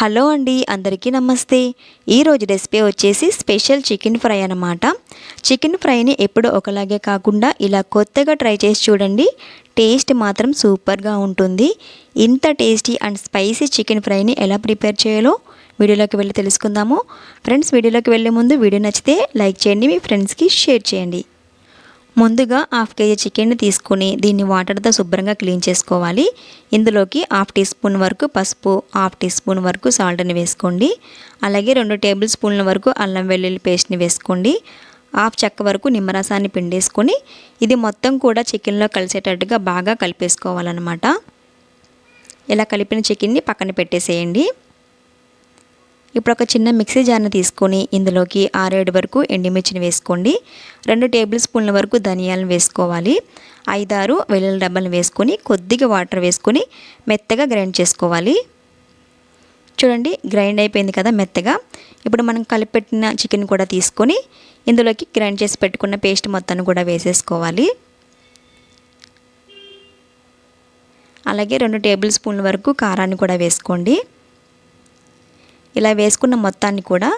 Hello అండి అందరికీ నమస్తే. ఈరోజు రెసిపీ వచ్చేసి స్పెషల్ చికెన్ ఫ్రై అనమాట చికెన్ ఫ్రైని ఎప్పుడు ఒకలాగే కాకుండా ఇలా కొత్తగా ట్రై చేసి చూడండి. టేస్ట్ మాత్రం సూపర్గా ఉంటుంది. ఇంత టేస్టీ అండ్ స్పైసీ చికెన్ ఫ్రైని ఎలా ప్రిపేర్ చేయాలో వీడియోలోకి వెళ్ళి తెలుసుకుందాము. ఫ్రెండ్స్ వీడియోలోకి వెళ్ళే ముందు వీడియో నచ్చితే లైక్ చేయండి మీ ఫ్రెండ్స్కి షేర్ చేయండి. ముందుగా హాఫ్ కేజీ చికెన్ తీసుకుని దీన్ని వాటర్తో శుభ్రంగా క్లీన్ చేసుకోవాలి. ఇందులోకి హాఫ్ టీ స్పూన్ వరకు పసుపు హాఫ్ టీ స్పూన్ వరకు సాల్ట్ని వేసుకోండి. అలాగే రెండు టేబుల్ స్పూన్ల వరకు అల్లం వెల్లుల్లి పేస్ట్ని వేసుకోండి. హాఫ్ చెక్క వరకు నిమ్మరసాన్ని పిండేసుకొని ఇది మొత్తం కూడా చికెన్లో కలిసేటట్టుగా బాగా కలిపేసుకోవాలన్నమాట. ఇలా కలిపిన చికెన్ని పక్కన పెట్టేసేయండి. ఇప్పుడు ఒక చిన్న మిక్సీ జార్ని తీసుకొని ఇందులోకి ఆరేడు వరకు ఎండుమిర్చిని వేసుకోండి. రెండు టేబుల్ స్పూన్ల వరకు ధనియాలను వేసుకోవాలి. ఐదారు వెల్లుల్లి డబ్బాలు వేసుకొని కొద్దిగా వాటర్ వేసుకొని మెత్తగా గ్రైండ్ చేసుకోవాలి. చూడండి గ్రైండ్ అయిపోయింది కదా మెత్తగా. ఇప్పుడు మనం కలిపెట్టిన చికెన్ కూడా తీసుకొని ఇందులోకి గ్రైండ్ చేసి పెట్టుకున్న పేస్ట్ మొత్తాన్ని కూడా వేసేసుకోవాలి. అలాగే రెండు టేబుల్ స్పూన్ల వరకు కారాన్ని కూడా వేసుకోండి. ఇలా వేసుకున్న మొత్తాన్ని కూడా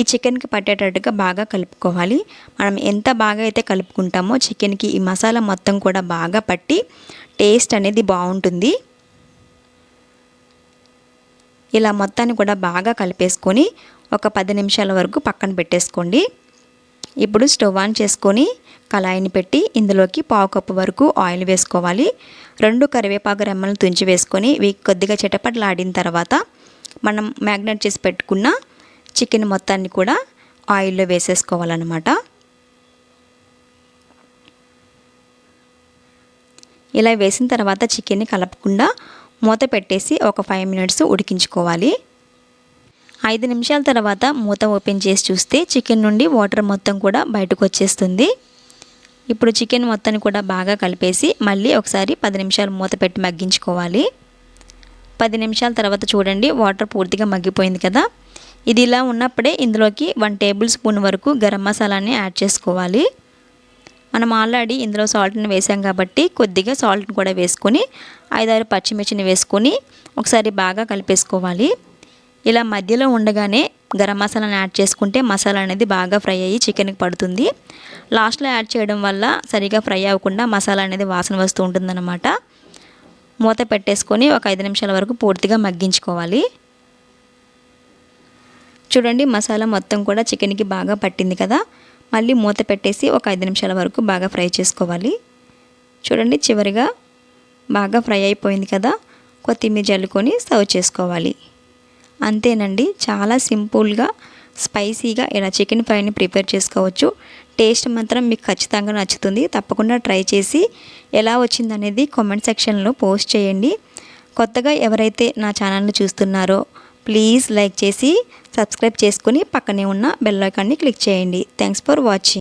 ఈ చికెన్కి పట్టేటట్టుగా బాగా కలుపుకోవాలి. మనం ఎంత బాగా అయితే కలుపుకుంటామో చికెన్కి ఈ మసాలా మొత్తం కూడా బాగా పట్టి టేస్ట్ అనేది బాగుంటుంది. ఇలా మొత్తాన్ని కూడా బాగా కలిపేసుకొని ఒక పది నిమిషాల వరకు పక్కన పెట్టేసుకోండి. ఇప్పుడు స్టవ్ ఆన్ చేసుకొని కళాయిని పెట్టి ఇందులోకి పావు కప్పు వరకు ఆయిల్ వేసుకోవాలి. రెండు కరివేపాకు రెమ్మలను తుంచి వేసుకొని కొద్దిగా చిటపట్లాడిన తర్వాత మనం మ్యాగ్నెట్ చేసి పెట్టుకున్న చికెన్ మొత్తాన్ని కూడా ఆయిల్లో వేసేసుకోవాలన్నమాట. ఇలా వేసిన తర్వాత చికెన్ని కలపకుండా మూత పెట్టేసి ఒక ఫైవ్ మినిట్స్ ఉడికించుకోవాలి. ఐదు నిమిషాల తర్వాత మూత ఓపెన్ చేసి చూస్తే చికెన్ నుండి వాటర్ మొత్తం కూడా బయటకు వచ్చేస్తుంది. ఇప్పుడు చికెన్ మొత్తాన్ని కూడా బాగా కలిపేసి మళ్ళీ ఒకసారి పది నిమిషాలు మూత పెట్టి మగ్గించుకోవాలి. పది నిమిషాల తర్వాత చూడండి వాటర్ పూర్తిగా మగ్గిపోయింది కదా. ఇది ఇలా ఉన్నప్పుడే ఇందులోకి వన్ టేబుల్ స్పూన్ వరకు గరం మసాలాని యాడ్ చేసుకోవాలి. మనం ఆల్రెడీ ఇందులో సాల్ట్ని వేసాం కాబట్టి కొద్దిగా సాల్ట్ని కూడా వేసుకొని ఐదారు పచ్చిమిర్చిని వేసుకొని ఒకసారి బాగా కలిపేసుకోవాలి. ఇలా మధ్యలో ఉండగానే గరం మసాలాని యాడ్ చేసుకుంటే మసాలా అనేది బాగా ఫ్రై అయ్యి చికెన్కి పడుతుంది. లాస్ట్లో యాడ్ చేయడం వల్ల సరిగా ఫ్రై అవ్వకుండా మసాలా అనేది వాసన వస్తూ ఉంటుందన్నమాట. మూత పెట్టేసుకొని ఒక ఐదు నిమిషాల వరకు పూర్తిగా మగ్గించుకోవాలి. చూడండి మసాలా మొత్తం కూడా చికెన్కి బాగా పట్టింది కదా? మళ్ళీ మూత పెట్టేసి ఒక ఐదు నిమిషాల వరకు బాగా ఫ్రై చేసుకోవాలి. చూడండి చివరిగా బాగా ఫ్రై అయిపోయింది కదా? కొత్తిమీర జల్లుకొని సర్వ్ చేసుకోవాలి. అంతేనండి చాలా సింపుల్గా స్పైసీగా ఇలా చికెన్ ఫ్రైని ప్రిపేర్ చేసుకోవచ్చు. టేస్ట్ మాత్రం మీకు ఖచ్చితంగా నచ్చుతుంది. తప్పకుండా ట్రై చేసి ఎలా వచ్చిందనేది కామెంట్ సెక్షన్లో పోస్ట్ చేయండి. కొత్తగా ఎవరైతే నా ఛానల్ని చూస్తున్నారో ప్లీజ్ లైక్ చేసి సబ్స్క్రైబ్ చేసుకుని పక్కనే ఉన్న బెల్ ఐకాన్ని క్లిక్ చేయండి. Thanks for watching